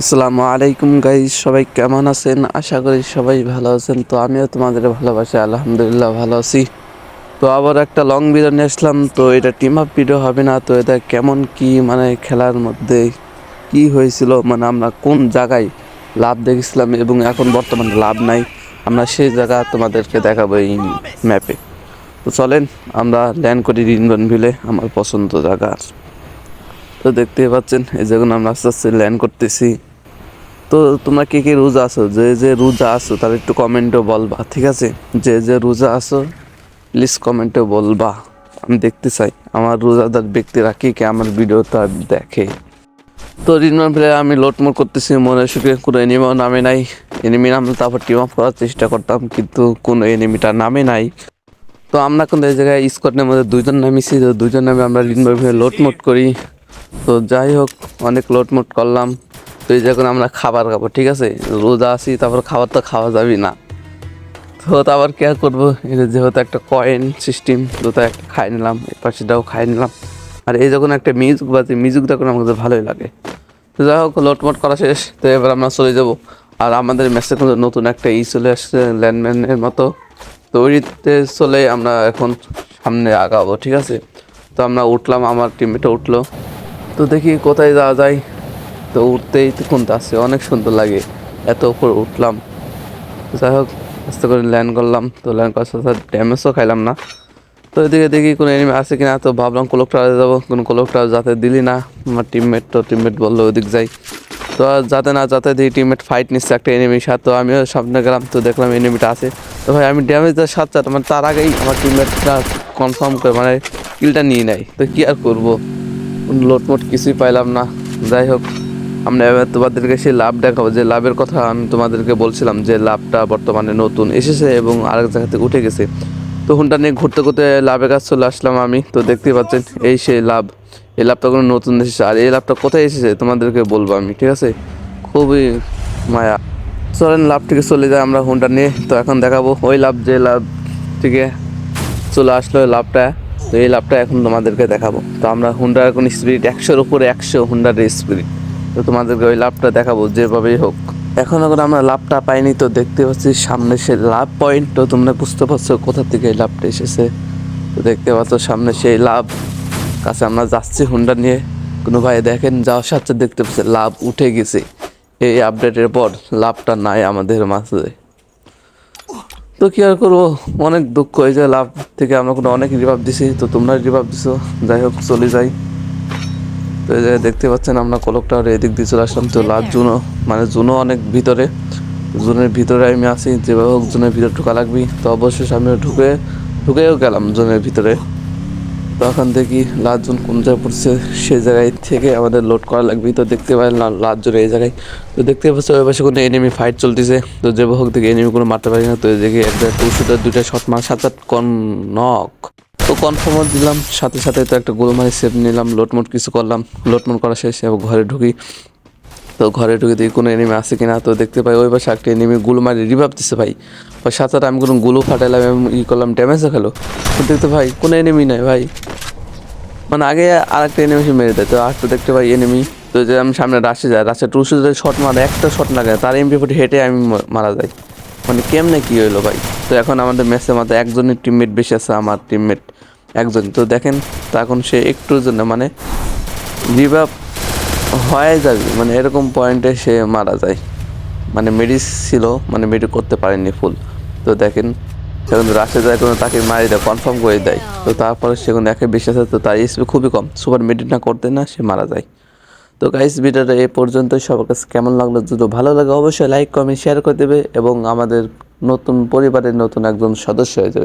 আসসালামু আলাইকুম গাইজ সবাই কেমন আছেন? আশা করি সবাই ভালো আছেন। তো আমিও তোমাদের ভালোবাসি আলহামদুলিল্লাহ ভালো আছি। তো আবার একটা লং ভিডিও নিয়ে আসলাম। তো এটা টিম আপ ভিডিও হবে না, তো এটা কেমন কি মানে খেলার মধ্যে কি হয়েছিল মানে আমরা কোন জায়গায় লাভ দেখেছিলাম এবং এখন বর্তমানে লাভ নাই, আমরা সেই জায়গা তোমাদেরকে দেখাবো এই ম্যাপে তো চলেন, আমরা ল্যান্ড করি রিনবন ভিলে, আমার পছন্দ জায়গা। তো দেখতেই পাচ্ছেন, এই যখন আমরা আস্তে আস্তে ল্যান্ড করতেছি। তো তোমরা কে কে রোজা আছো? যে যে রোজা আসো তার একটু কমেন্টও বলবা, ঠিক আছে? যে যে রোজা আসো প্লিজ কমেন্টে বলবা। আমি দেখতে চাই, আমার রোজাদার ব্যক্তিরা কে কে আমার ভিডিও ভিডিওটা দেখে। তো রিনমান প্লেয়ার আমি লোটমোট করতেছি, মনে সুখে কোনো এনিমিও নামে নাই। এনিমি নামলে তারপর টিম আপ করার চেষ্টা করতাম, কিন্তু কোনো এনিমিটা নামে নাই। তো আমরা কিন্তু এই জায়গায় স্কোয়াডের মধ্যে দুজন নামিছি, তো দুইজন নামে আমরা রিনমান প্লেয়ার লোটমোট করি। তো যাই হোক, অনেক লোটমোট করলাম। তো এই যখন আমরা খাবার খাব, ঠিক আছে? রোজা আসি তারপর খাবার তো খাওয়া যাবে না। তো তারপর কে আর করব? যেহেতু একটা কয়েন সিস্টেম তো তাই একটা খাই নিলাম, এই পাশেটাও খাই নিলাম। আর এই যখন একটা মিউজিক বাজে মিউজিকটা করে আমাকে ভালোই লাগে। তো যাই হোক, লোটমোট করা শেষ। তো এবার আমরা চলে যাব। আর আমাদের ম্যাচে কিন্তু নতুন একটা ই চলে আসছে ল্যান্ডম্যানের মতো। তো ওইতে চলে আমরা এখন সামনে আগাবো, ঠিক আছে? তো আমরা উঠলাম, আমার টিমমেটও উঠল। তো দেখি কোথায় যাওয়া যায়। তো উঠতেই তো কোনটা আসছে অনেক সুন্দর লাগে। এত উপর উঠলাম। যাই হোক, আস্তে করে ল্যান্ড করলাম। তো ল্যান্ড করার সাথে সাথে ড্যামেজও খাইলাম না। তো এদিকে দেখি কোনো এনিমি আছে কিনা, তো ভাবলাম কোলক টাওয়ারে যাব। কোনো কোলক টাওয়ার যাতে দিলি না, আমার টিমমেট তো টিমমেট বলল ওদিক যাই। তো যাতে না যাতে দিই টিমমেট ফাইট নিচ্ছে একটা এনিমির সাথে। তো আমিও সামনে গেলাম, তো দেখলাম এনিমিটা আছে। তো ভাই, আমি ড্যামেজ দেওয়ার সাথে সাথে মানে তার আগেই আমার টিমমেটটা কনফার্ম করে মানে কিলটা নিয়ে নেয়। তো কী আর করব? লোটমোট কিছুই পাইলাম না। যাই হোক আমরা এবার তোমাদেরকে সেই লাভ দেখাবো। যে লাভের কথা আমি তোমাদেরকে বলছিলাম যে লাভটা বর্তমানে নতুন এসেছে এবং আরেক জায়গা থেকে উঠে গেছে। তো হুনটা নিয়ে ঘুরতে ঘুরতে লাভের কাছে চলে আসলাম আমি। তো দেখতেই পাচ্ছেন, এই সেই লাভ। এই লাভটা কোনো নতুন এসেছে। আর এই লাভটা কোথায় এসেছে তোমাদেরকে বলব আমি, ঠিক আছে? খুবই মায়া। চলেন, লাভ থেকে চলে যায় আমরা হুন্ডা নিয়ে। তো এখন দেখাবো ওই লাভ, যে লাভ থেকে চলে আসলো লাভটা। তো এই লাভটা এখন তোমাদেরকে দেখাবো। তো আমরা হুন্ডার এখন স্পিরিট একশোর উপরে একশো হুন্ডার স্পিরিট তো তোমাদেরকে ওই লাভটা দেখাবো, যেভাবেই হোক। এখন এখন আমরা লাভটা পাইনি, তো দেখতে পাচ্ছি সামনে সে লাভ পয়েন্ট তো তোমরা বুঝতে পারছ কোথা থেকে এই লাভটা এসেছে। তো দেখতে পাচ্ছ সামনে সেই লাভ। কাছে আমরা যাচ্ছি হুন্ডা নিয়ে। কোনো ভাই দেখেন, যাওয়ার সাথে দেখতে পাচ্ছে লাভ উঠে গেছে। এই আপডেটের পর লাভটা নাই আমাদের মাঝে। তো কি আর করব? অনেক দুঃখ হয়েছে লাভ থেকে আমরা কোনো অনেক রিভাব দিছি, তো তোমরা রিভাব দিছো। যাই হোক, চলে যাই। তো এই জায়গায় দেখতে পাচ্ছেন আমরা কলক টাওয়ারে এদিক দিয়ে চলে আসলাম। তো লাভ জুনো মানে জুনো অনেক ভিতরে। জুনের ভিতরে আমি আছি, যেভাবে হোক জুনের ভিতরে ঢোকা লাগবি তো অবশ্যই আমিও ঢুকে, ঢুকেও গেলাম জুনের ভিতরে। তখন দেখি জুন কোন জায়গায় পড়ছে সেই জায়গায় থেকে আমাদের লোড করা লাগবে তো দেখতে পাই লাটজন এই জায়গায়। তো দেখতে পাচ্ছি ওই পাশে কোনো এনিমি ফাইট চলতেছে। তো যে হোক দেখি এনিমি কোনো মারতে পারি না। তো এই দেখি একটা টু শুটার দুইটা শট মার, সাত, আট, কন নক তো কনফার্মও দিলাম, সাথে সাথে তো একটা গোলমারি সেভ নিলাম, লোটমোট কিছু করলাম, লোটমোট করা শেষে আবার ঘরে ঢুকি। তো ঘরে ঢুকে দেখি কোনো এনিমি আছে কিনা, তো দেখতে পাই ওই পাশে একটা এনিমি গুলো মারি রিভাব দিচ্ছে ভাই। ওই সাথে সাথে আমি কোনো গুলো ফাটাইলাম এবং ই করলাম ড্যামেজও খেলো। তো দেখতে ভাই, কোনো এনিমি নাই ভাই। মানে আগে আর একটা এনিমি মেরে দেয়, তো আরেকটা দেখতে পাই এনিমি তো যে আমি সামনে রাশে যাই রাশে টু শুধু শট মারে, একটা শট লাগে তার এমপি ফোর্টি হেঁটে আমি মারা যাই। মানে কেমনে কি হইল ভাই? তো এখন আমাদের ম্যাচের মধ্যে একজনের টিমমেট বেশি আছে, আমার টিমমেট একজন। তো দেখেন, তো এখন সে একটুর জন্য মানে রিভাব হয়ে যাবে মানে এরকম পয়েন্টে সে মারা যায়। মানে মেডিস ছিল মানে মেডি করতে পারেনি ফুল তো দেখেন যখন রাশে যায় কোনো তাকে মারি দেয় কনফার্ম করে দেয়। তো তারপরে সে কোনো একে বেশি আছে, তো তার এসপি খুবই কম। সুপার মেডিট না করতে না, সে মারা যায়। তো গাইস ভিডিওটা এ পর্যন্ত। সবার কাছে কেমন লাগল? যদি ভালো লাগে, অবশ্যই লাইক কমেন্ট শেয়ার করে দেবে এবং আমাদের নতুন পরিবারের নতুন একজন সদস্য হয়ে যাবে।